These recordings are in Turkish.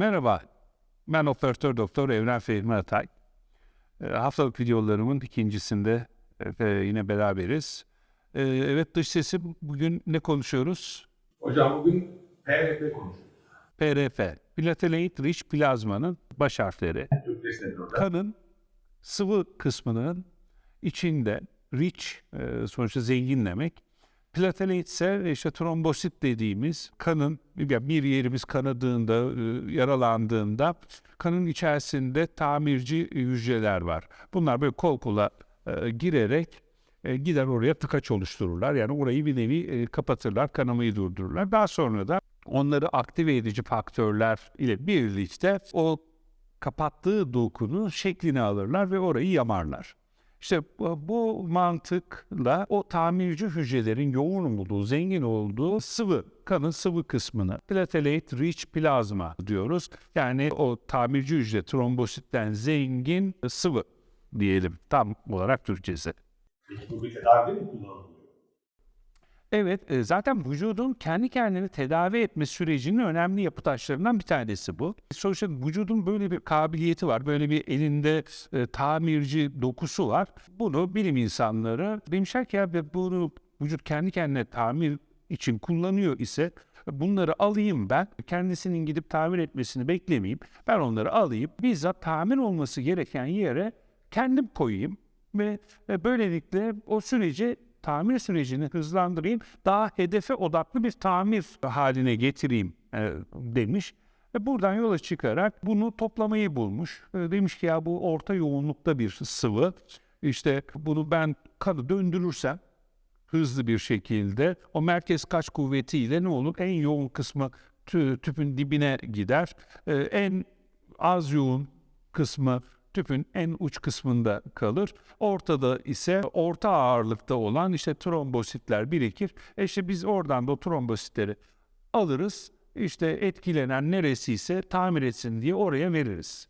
Merhaba, ben operatör doktor Evren Fehmi Atay. E, haftalık videolarımın ikincisinde e, yine beraberiz. E, evet dış sesi bugün ne konuşuyoruz? Hocam bugün PRP konuşuyoruz. PRP, platelet rich plazmanın baş harfleri. Kanın sıvı kısmının içinde rich, e, sonuçta zengin demek. Platelet ise işte trombosit dediğimiz kanın bir yerimiz kanadığında, e, yaralandığında kanın içerisinde tamirci hücreler var. Bunlar böyle kol kola e, girerek e, gider oraya tıkaç oluştururlar. Yani orayı bir nevi kapatırlar, kanamayı durdururlar. Daha sonra da onları aktive edici faktörler ile birlikte o kapattığı dokunun şeklini alırlar ve orayı yamarlar. İşte bu, mantıkla o tamirci hücrelerin yoğun olduğu, zengin olduğu sıvı, kanın sıvı kısmını platelet rich plazma diyoruz. Yani o tamirci hücre trombositten zengin sıvı diyelim tam olarak Türkçesi. Peki bu bir tedavide mi kullanılıyor? Evet, e, zaten vücudun kendi kendini tedavi etme sürecinin önemli yapı taşlarından bir tanesi bu. Sonuçta vücudun böyle bir kabiliyeti var, böyle bir elinde e, tamirci dokusu var. Bunu bilim insanları demişler ki ya bunu vücut kendi kendine tamir için kullanıyor ise bunları alayım ben, kendisinin gidip tamir etmesini beklemeyeyim. Ben onları alayım, bizzat tamir olması gereken yere kendim koyayım ve ve böylelikle o süreci tamir sürecini hızlandırayım, daha hedefe odaklı bir tamir haline getireyim e, demiş. Ve buradan yola çıkarak bunu toplamayı bulmuş. E, demiş ki ya bu orta yoğunlukta bir sıvı. İşte bunu ben kanı döndürürsem hızlı bir şekilde o merkez kaç kuvvetiyle ne olur? En yoğun kısmı tü- tüpün dibine gider. E, en az yoğun kısmı tüpün en uç kısmında kalır. Ortada ise orta ağırlıkta olan işte trombositler birikir. E işte biz oradan da o trombositleri alırız. İşte etkilenen neresi ise tamir etsin diye oraya veririz.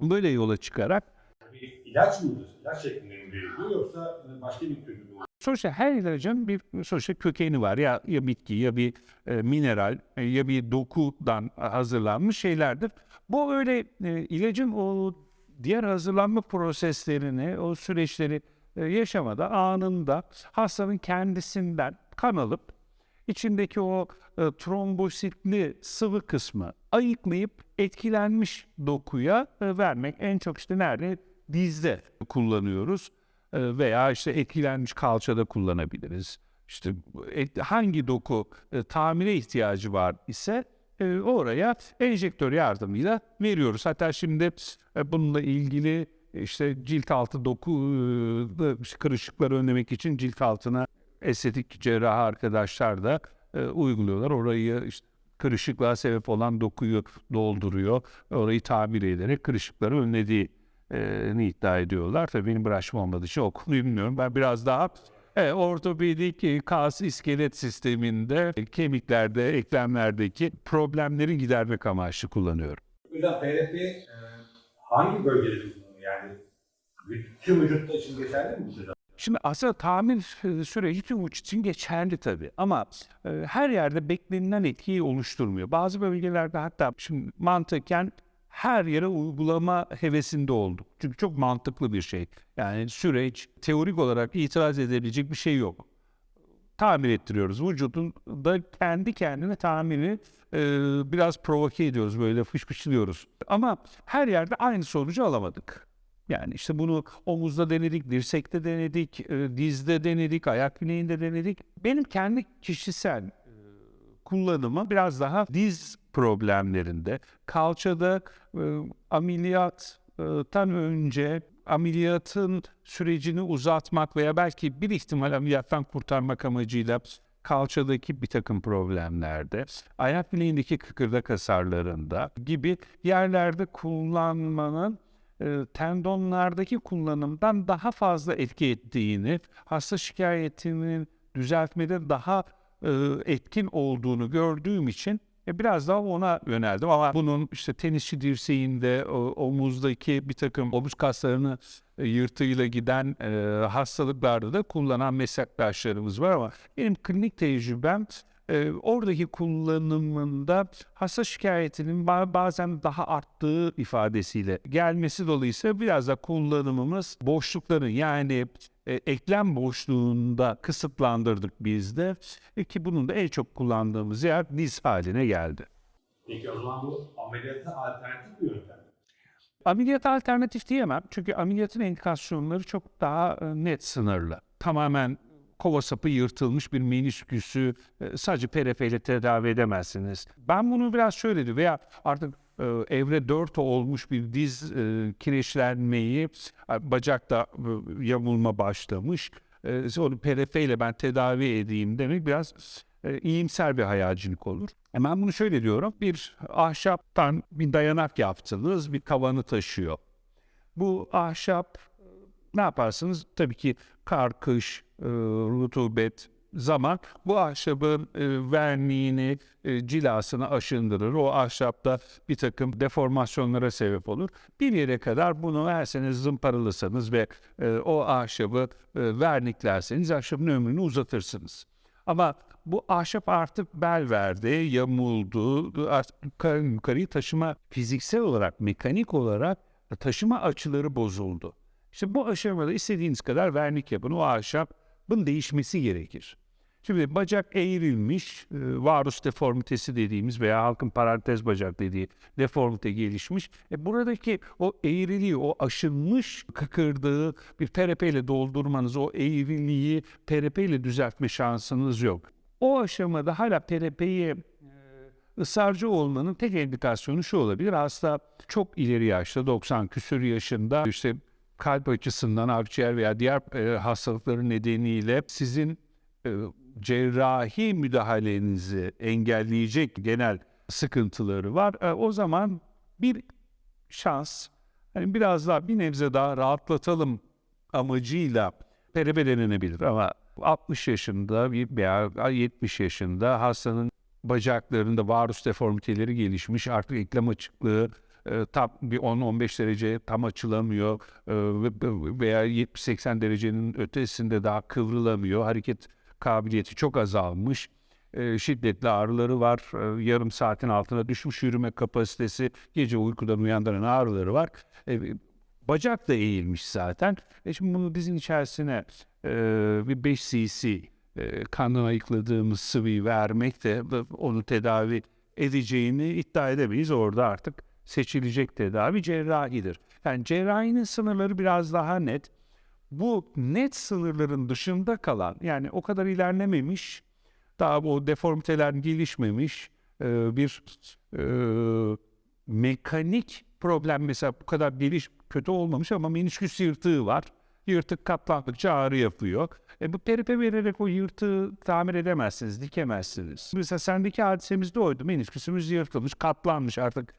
Böyle yola çıkarak Bir ilaç mıdır? İlaç şeklinde mi veriliyor yoksa başka bir türlü mü? Sonuçta her ilacın bir sonuçta kökeni var. Ya, ya bitki ya bir e, mineral e, ya bir dokudan hazırlanmış şeylerdir. Bu öyle e, ilacın o diğer hazırlanma proseslerini, o süreçleri e, yaşamada anında hastanın kendisinden kan alıp içindeki o e, trombositli sıvı kısmı ayıklayıp etkilenmiş dokuya e, vermek en çok işte nerede dizde kullanıyoruz E, veya işte etkilenmiş kalçada kullanabiliriz. İşte et- hangi doku e, tamire ihtiyacı var ise e, oraya enjektör yardımıyla veriyoruz. Hatta şimdi e, bununla ilgili işte cilt altı doku e, kırışıkları önlemek için cilt altına estetik cerrah arkadaşlar da e, uyguluyorlar. Orayı işte kırışıklığa sebep olan dokuyu dolduruyor. Orayı tamir ederek kırışıkları önlediğini iddia ediyorlar. Tabii benim branşım olmadığı için o konuyu bilmiyorum. Ben biraz daha e, ortopedik e, kas iskelet sisteminde e, kemiklerde, eklemlerdeki problemleri gidermek amaçlı kullanıyorum. Hocam PRP e, hangi bölgede kullanılıyor? Yani tüm vücutta için geçerli mi bu tedavi? Şimdi aslında tamir süreci tüm uç için geçerli tabii ama e, her yerde beklenilen etkiyi oluşturmuyor. Bazı bölgelerde hatta şimdi mantıken her yere uygulama hevesinde olduk. Çünkü çok mantıklı bir şey. Yani süreç teorik olarak itiraz edebilecek bir şey yok. Tamir ettiriyoruz. Vücudun da kendi kendine tamirini e, biraz provoke ediyoruz. Böyle fışfışlıyoruz. Ama her yerde aynı sonucu alamadık. Yani işte bunu omuzda denedik, dirsekte denedik, e, dizde denedik, ayak bileğinde denedik. Benim kendi kişisel e, kullanımı biraz daha diz problemlerinde, kalçada e, ameliyattan önce ameliyatın sürecini uzatmak veya belki bir ihtimal ameliyattan kurtarmak amacıyla kalçadaki bir takım problemlerde, ayak bileğindeki kıkırdak hasarlarında gibi yerlerde kullanmanın e, tendonlardaki kullanımdan daha fazla etki ettiğini, hasta şikayetinin düzeltmede daha e, etkin olduğunu gördüğüm için e, biraz daha ona yöneldim. Ama bunun işte tenisçi dirseğinde, o, omuzdaki bir takım omuz kaslarını e, yırtığıyla giden e, hastalıklarda da kullanan meslektaşlarımız var ama benim klinik tecrübem e, oradaki kullanımında hasta şikayetinin ba- bazen daha arttığı ifadesiyle gelmesi dolayısıyla biraz da kullanımımız boşlukların yani e, eklem boşluğunda kısıtlandırdık biz de E, ki bunun da en çok kullandığımız yer diz haline geldi. Peki o zaman bu ameliyata alternatif bir yöntem. mi? Ameliyat alternatif diyemem çünkü ameliyatın indikasyonları çok daha e, net sınırlı. Tamamen kova sapı yırtılmış bir menisküsü e, sadece PRP ile tedavi edemezsiniz. Ben bunu biraz şöyle diyorum veya artık evre 4 olmuş bir diz e, kireçlenmeyi, bacakta e, yamulma başlamış. E, onu ile ben tedavi edeyim demek biraz e, iyimser bir hayalcilik olur. E ben bunu şöyle diyorum. Bir ahşaptan bir dayanak yaptınız, bir kavanı taşıyor. Bu ahşap e, ne yaparsınız? Tabii ki kar, kış, e, rutubet, zaman bu ahşabın e, verniğini, e, cilasını aşındırır. O ahşapta bir takım deformasyonlara sebep olur. Bir yere kadar bunu her sene zımparalasanız ve e, o ahşabı e, verniklerseniz ahşabın ömrünü uzatırsınız. Ama bu ahşap artık bel verdi, yamuldu, yukarıyı taşıma fiziksel olarak, mekanik olarak taşıma açıları bozuldu. İşte bu aşamada istediğiniz kadar vernik yapın. O ahşabın değişmesi gerekir. Şimdi bacak eğrilmiş, e, varus deformitesi dediğimiz veya halkın parantez bacak dediği deformite gelişmiş. E buradaki o eğriliği, o aşınmış kıkırdığı bir PRP ile doldurmanız, o eğriliği PRP ile düzeltme şansınız yok. O aşamada hala PRP'yi ısrarcı olmanın tek indikasyonu şu olabilir. Hasta çok ileri yaşta 90 küsur yaşında işte kalp açısından akciğer veya diğer e, hastalıkların nedeniyle sizin e, cerrahi müdahalenizi engelleyecek genel sıkıntıları var. E, o zaman bir şans hani biraz daha bir nebze daha rahatlatalım amacıyla PRP denenebilir ama 60 yaşında veya 70 yaşında hastanın bacaklarında varus deformiteleri gelişmiş artık eklem açıklığı e, tam bir 10-15 derece tam açılamıyor e, ve- veya 70-80 derecenin ötesinde daha kıvrılamıyor. Hareket kabiliyeti çok azalmış. E, şiddetli ağrıları var. E, yarım saatin altına düşmüş yürüme kapasitesi, gece uykudan uyandıran ağrıları var. E, bacak da eğilmiş zaten. E şimdi bunu dizin içerisine e, bir 5 cc e, kandan ayıkladığımız sıvıyı vermek de onu tedavi edeceğini iddia edemeyiz. Orada artık seçilecek tedavi cerrahidir. Yani cerrahinin sınırları biraz daha net. Bu net sınırların dışında kalan yani o kadar ilerlememiş, daha o deformiteler gelişmemiş e, bir e, mekanik problem mesela bu kadar geliş kötü olmamış ama menisküs yırtığı var. Yırtık katlandıkça ağrı yapıyor. E bu peripe vererek o yırtığı tamir edemezsiniz, dikemezsiniz. Mesela sendeki hadisemiz de oydu. Menisküsümüz yırtılmış, katlanmış artık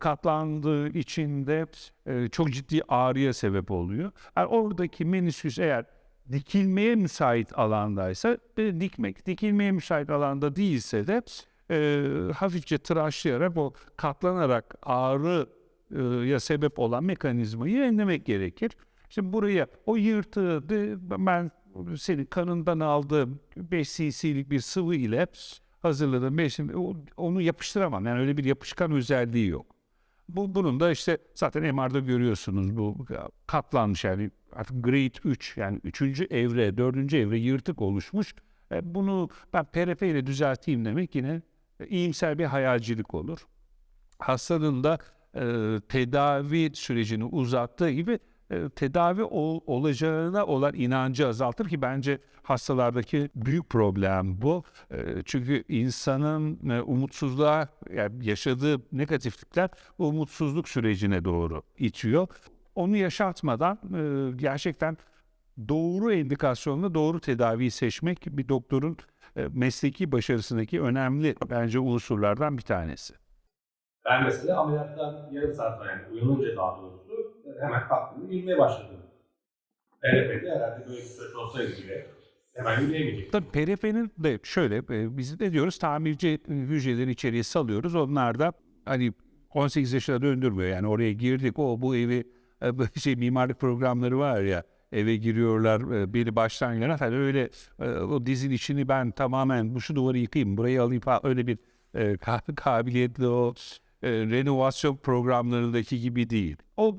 katlandığı için de e, çok ciddi ağrıya sebep oluyor. Yani oradaki menisküs eğer dikilmeye müsait alandaysa e, dikmek, dikilmeye müsait alanda değilse de e, hafifçe tıraşlayarak o katlanarak ağrıya sebep olan mekanizmayı önlemek gerekir. Şimdi buraya o yırtığı ben senin kanından aldığım 5 cc'lik bir sıvı ile hazırladığım beş- o- onu yapıştıramam. Yani öyle bir yapışkan özelliği yok. Bu, bunun da işte zaten MR'da görüyorsunuz bu katlanmış yani artık grade 3 yani 3. evre 4. evre yırtık oluşmuş. E, bunu ben PRP ile düzelteyim demek yine iyimser bir hayalcilik olur. Hastanın da e, tedavi sürecini uzattığı gibi e, tedavi ol- olacağına olan inancı azaltır ki bence hastalardaki büyük problem bu. E, çünkü insanın e, umutsuzluğa yani yaşadığı negatiflikler umutsuzluk sürecine doğru itiyor. Onu yaşatmadan gerçekten doğru indikasyonla doğru tedaviyi seçmek bir doktorun mesleki başarısındaki önemli bence unsurlardan bir tanesi. Ben mesela ameliyattan yarım saat sonra yani uyanınca daha doğrusu hemen kalktım yürümeye başladım. PRP'de herhalde böyle bir süreç olsaydı bile hemen yürüyemeyecek. Tabii PRP'nin de şöyle e, biz ne diyoruz tamirci hücreleri içeriye salıyoruz. Onlar da hani 18 yaşına döndürmüyor. Yani oraya girdik o bu evi e, şey mimarlık programları var ya eve giriyorlar e, biri baştan yana hani öyle e, o dizin içini ben tamamen bu şu duvarı yıkayayım burayı alayım falan öyle bir e, ka- kabiliyetli o e, renovasyon programlarındaki gibi değil. O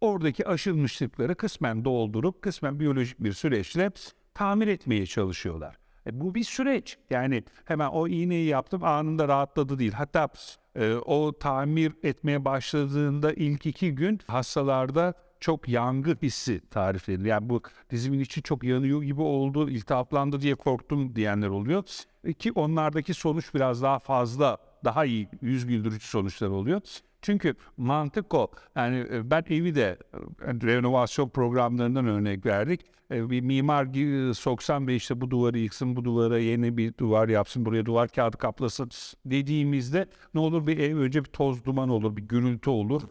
oradaki aşılmışlıkları kısmen doldurup kısmen biyolojik bir süreçle tamir etmeye çalışıyorlar. E, bu bir süreç. Yani hemen o iğneyi yaptım anında rahatladı değil. Hatta e, o tamir etmeye başladığında ilk iki gün hastalarda çok yangı hissi tarif edilir. Yani bu dizimin içi çok yanıyor gibi oldu, iltihaplandı diye korktum diyenler oluyor. E, Ki onlardaki sonuç biraz daha fazla, daha iyi yüz güldürücü sonuçlar oluyor. Çünkü mantık o. Yani e, ben evi de e, renovasyon programlarından örnek verdik. E, Bir mimar soksam ve işte bu duvarı yıksın, bu duvara yeni bir duvar yapsın, buraya duvar kağıdı kaplasın dediğimizde ne olur bir ev önce bir toz duman olur, bir gürültü olur.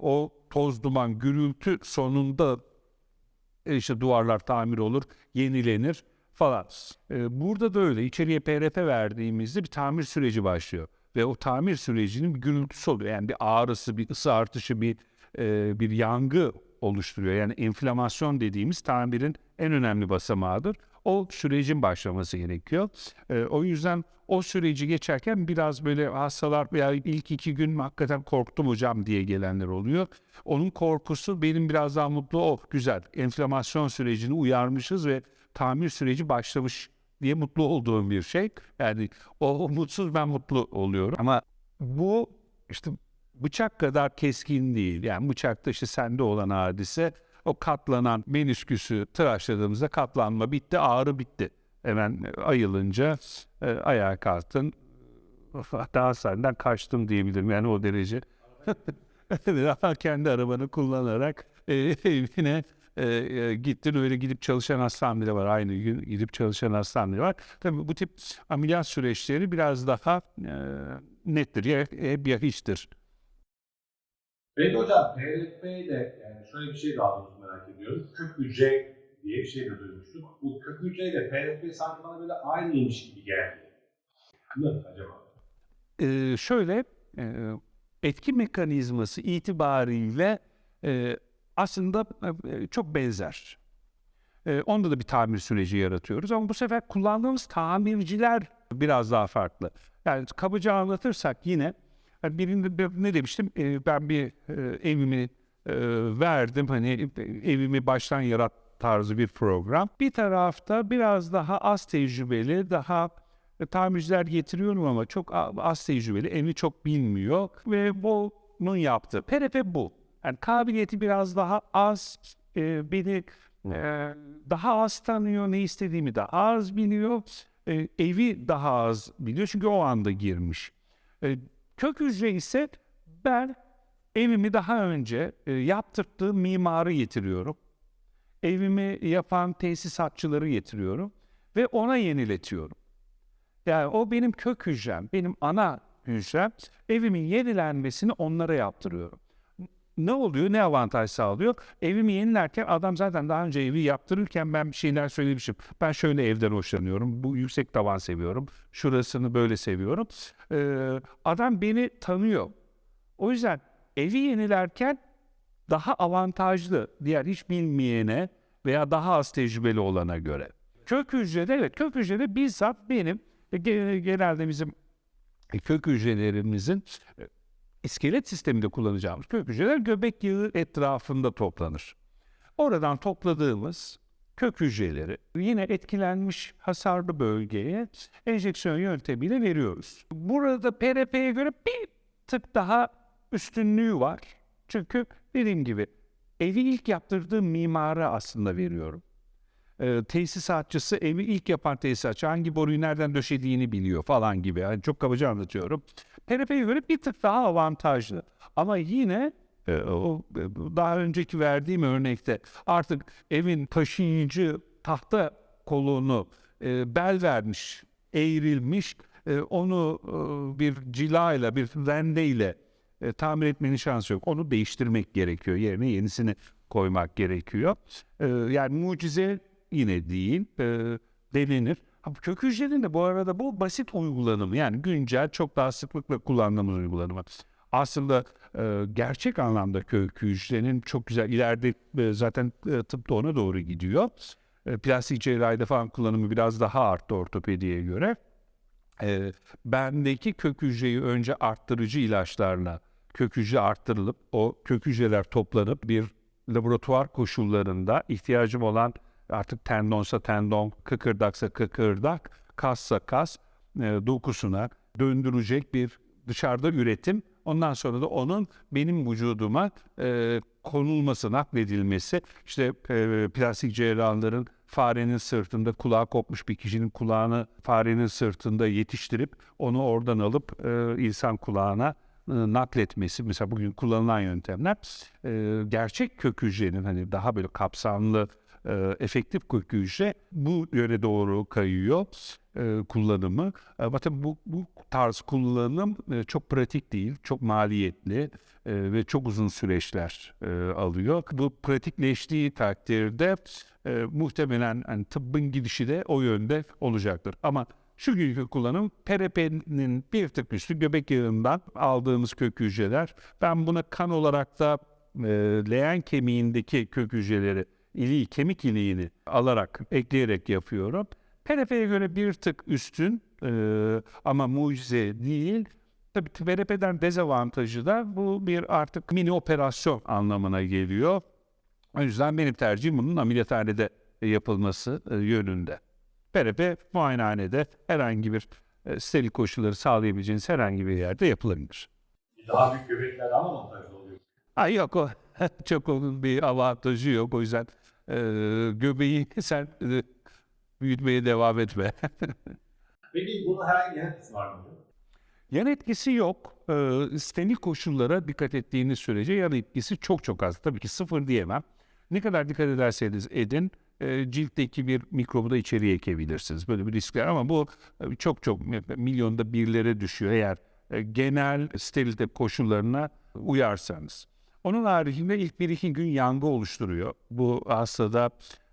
O toz duman gürültü sonunda işte duvarlar tamir olur, yenilenir falan. Burada da öyle. İçeriye PRP verdiğimizde bir tamir süreci başlıyor. Ve o tamir sürecinin bir gürültüsü oluyor. Yani bir ağrısı, bir ısı artışı, bir e, bir yangı oluşturuyor. Yani enflamasyon dediğimiz tamirin en önemli basamağıdır. O sürecin başlaması gerekiyor. E, o yüzden o süreci geçerken biraz böyle hastalar veya ilk iki gün hakikaten korktum hocam diye gelenler oluyor. Onun korkusu benim biraz daha mutlu o güzel. Enflamasyon sürecini uyarmışız ve tamir süreci başlamış diye mutlu olduğum bir şey. Yani o, mutsuz ben mutlu oluyorum. Ama bu işte bıçak kadar keskin değil. Yani bıçakta işte sende olan hadise o katlanan menisküsü tıraşladığımızda katlanma bitti, ağrı bitti. Hemen ayılınca e, ayağa kalktın. Daha senden kaçtım diyebilirim yani o derece. Kendi arabanı kullanarak e, evine e, e, gittin öyle gidip çalışan hastaneleri var. Aynı gün gidip çalışan hastaneleri var. Tabii bu tip ameliyat süreçleri biraz daha e, nettir. Ya hep ya hiçtir. Peki hocam PRP'de yani şöyle bir şey daha doğrusu merak ediyorum. Kök hücre diye bir şey de duymuştuk. Bu kök hücreyle PRP sanki bana böyle aynıymış gibi geldi. Ne acaba? Ee, şöyle e, etki mekanizması itibariyle e, aslında e, çok benzer. E, onda da bir tamir süreci yaratıyoruz ama bu sefer kullandığımız tamirciler biraz daha farklı. Yani kabaca anlatırsak yine yani birinde bir- ne demiştim? E, ben bir e, evimi e, verdim hani evimi baştan yarat tarzı bir program. Bir tarafta biraz daha az tecrübeli, daha e, tamirciler getiriyorum ama çok az tecrübeli, evi çok bilmiyor ve bunun yaptığı PRP bu. Yani kabiliyeti biraz daha az, e, beni e, daha az tanıyor, ne istediğimi daha az biliyor, e, evi daha az biliyor çünkü o anda girmiş. E, kök hücre ise ben evimi daha önce e, yaptırdığım mimarı getiriyorum. Evimi yapan tesisatçıları getiriyorum ve ona yeniletiyorum. Yani o benim kök hücrem, benim ana hücrem. Evimin yenilenmesini onlara yaptırıyorum. Ne oluyor, ne avantaj sağlıyor? Evimi yenilerken adam zaten daha önce evi yaptırırken ben bir şeyler söylemişim. Ben şöyle evden hoşlanıyorum, bu yüksek tavan seviyorum, şurasını böyle seviyorum. Ee, adam beni tanıyor. O yüzden evi yenilerken daha avantajlı diğer hiç bilmeyene veya daha az tecrübeli olana göre. Kök hücrede evet kök hücrede bizzat benim e, ge- genelde bizim e, kök hücrelerimizin e, iskelet sisteminde kullanacağımız kök hücreler göbek yağı etrafında toplanır. Oradan topladığımız kök hücreleri yine etkilenmiş hasarlı bölgeye enjeksiyon yöntemiyle veriyoruz. Burada PRP'ye göre bir tık daha üstünlüğü var. Çünkü dediğim gibi evi ilk yaptırdığım mimara aslında veriyorum. Ee, tesisatçısı evi ilk yapan tesisatçı hangi boruyu nereden döşediğini biliyor falan gibi. Yani çok kabaca anlatıyorum. PRP'ye göre bir tık daha avantajlı. Ama yine e, o daha önceki verdiğim örnekte artık evin taşıyıcı tahta kolunu e, bel vermiş, eğrilmiş, e, onu bir cilayla, bir rendeyle e, tamir etmenin şansı yok. Onu değiştirmek gerekiyor. Yerine yenisini koymak gerekiyor. Yani mucize yine değil, denenir. Kök hücrenin de bu arada bu basit uygulanımı yani güncel çok daha sıklıkla kullandığımız uygulanımı. aslında e, gerçek anlamda kök hücrenin çok güzel ileride e, zaten e, tıp da ona doğru gidiyor. E, plastik cerrahide falan kullanımı biraz daha arttı ortopediye göre. E, bendeki kök hücreyi önce arttırıcı ilaçlarla kök hücre arttırılıp o kök hücreler toplanıp bir laboratuvar koşullarında ihtiyacım olan artık tendonsa tendon, kıkırdaksa kıkırdak, kassa kas e, dokusuna döndürecek bir dışarıda üretim. Ondan sonra da onun benim vücuduma e, konulması, nakledilmesi. İşte e, plastik cerrahların farenin sırtında kulağı kopmuş bir kişinin kulağını farenin sırtında yetiştirip onu oradan alıp e, insan kulağına e, nakletmesi mesela bugün kullanılan yöntemler e, gerçek kök hücrenin hani daha böyle kapsamlı e, efektif kök hücre bu yöne doğru kayıyor e, kullanımı. E, Ama tabii bu, bu tarz kullanım e, çok pratik değil, çok maliyetli e, ve çok uzun süreçler e, alıyor. Bu pratikleştiği takdirde e, muhtemelen hani tıbbın gidişi de o yönde olacaktır. Ama şu günkü kullanım PRP'nin bir tık üstü göbek yağından aldığımız kök hücreler. Ben buna kan olarak da e, leğen kemiğindeki kök hücreleri, iliği, kemik iliğini alarak, ekleyerek yapıyorum. PRP'ye göre bir tık üstün e, ama mucize değil. Tabii PRP'den dezavantajı da bu bir artık mini operasyon anlamına geliyor. O yüzden benim tercihim bunun ameliyathanede yapılması yönünde. PRP muayenehanede herhangi bir steril koşulları sağlayabileceğiniz herhangi bir yerde yapılabilir. Daha büyük göbekler mı avantajlı oluyor? Ay yok o çok onun bir avantajı yok. O yüzden e, göbeği sen e, büyütmeye devam etme. Peki bunun herhangi bir etkisi var mı? yan etkisi yok. E, steril koşullara dikkat ettiğiniz sürece yan etkisi çok çok az. Tabii ki sıfır diyemem. Ne kadar dikkat ederseniz edin e, ciltteki bir mikrobu da içeriye ekebilirsiniz. Böyle bir riskler ama bu e, çok çok milyonda birlere düşüyor eğer e, genel sterilite koşullarına uyarsanız. Onun haricinde ilk bir iki gün yangı oluşturuyor. Bu hastada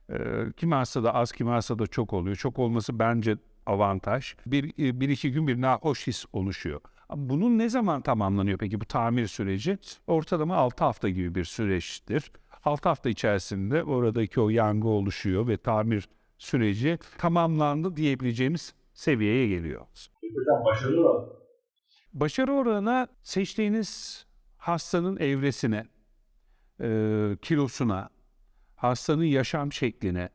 e, kimi hastada az kimi hastada çok oluyor. Çok olması bence avantaj. Bir, e, bir iki gün bir nahoş his oluşuyor. Bunun ne zaman tamamlanıyor peki bu tamir süreci? Ortalama 6 hafta gibi bir süreçtir. 6 hafta içerisinde oradaki o yangı oluşuyor ve tamir süreci tamamlandı diyebileceğimiz seviyeye geliyor. Başarılı oranı. Başarı oranına seçtiğiniz hastanın evresine, e, kilosuna, hastanın yaşam şekline,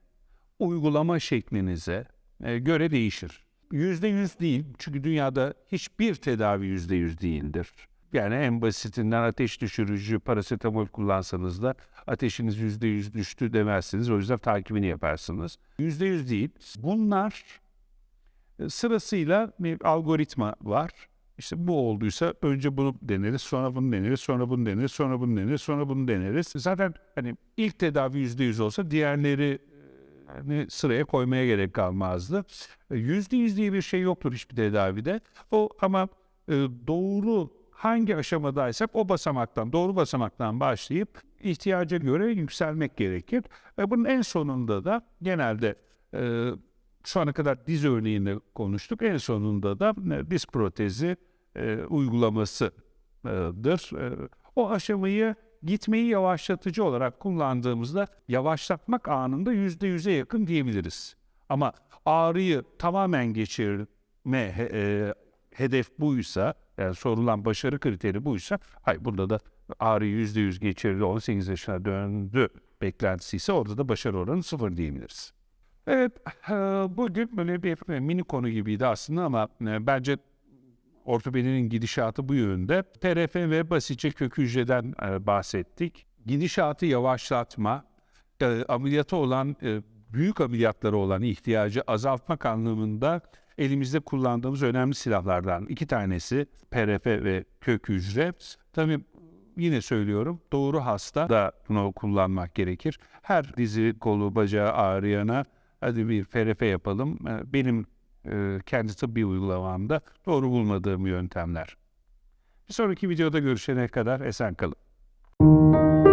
uygulama şeklinize e, göre değişir. Yüzde yüz değil çünkü dünyada hiçbir tedavi yüzde yüz değildir. Yani en basitinden ateş düşürücü parasetamol kullansanız da ateşiniz yüzde yüz düştü demezsiniz. O yüzden takibini yaparsınız. Yüzde yüz değil. Bunlar e, sırasıyla bir algoritma var. İşte bu olduysa önce bunu deneriz, sonra bunu deneriz, sonra bunu deneriz, sonra bunu deneriz, sonra bunu deneriz. Zaten hani ilk tedavi yüzde yüz olsa diğerleri e, hani sıraya koymaya gerek kalmazdı. E, Yüzde yüz diye bir şey yoktur hiçbir tedavide. O ama e, doğru hangi aşamadaysak o basamaktan, doğru basamaktan başlayıp ihtiyaca göre yükselmek gerekir. Ve bunun en sonunda da genelde e, şu ana kadar diz örneğinde konuştuk. En sonunda da e, diz protezi e, uygulamasıdır. E, o aşamayı gitmeyi yavaşlatıcı olarak kullandığımızda yavaşlatmak anında yüzde yüze yakın diyebiliriz. Ama ağrıyı tamamen geçirme he- e, hedef buysa, yani sorulan başarı kriteri buysa, hayır burada da ağrıyı yüzde yüz geçirdi, 18 yaşına döndü beklentisi ise orada da başarı oranı sıfır diyebiliriz. Evet, bugün böyle bir e, mini konu gibiydi aslında ama e, bence ortopedinin gidişatı bu yönde. PRF ve basitçe kök hücreden e, bahsettik. Gidişatı yavaşlatma, ameliyata olan, büyük ameliyatlara olan ihtiyacı azaltmak anlamında elimizde kullandığımız önemli silahlardan iki tanesi PRF ve kök hücre. Tabii yine söylüyorum doğru hasta da bunu kullanmak gerekir. Her dizi, kolu, bacağı ağrıyana hadi bir FRP yapalım. Ee, benim e, kendi tıbbi uygulamamda doğru bulmadığım yöntemler. Bir sonraki videoda görüşene kadar esen kalın.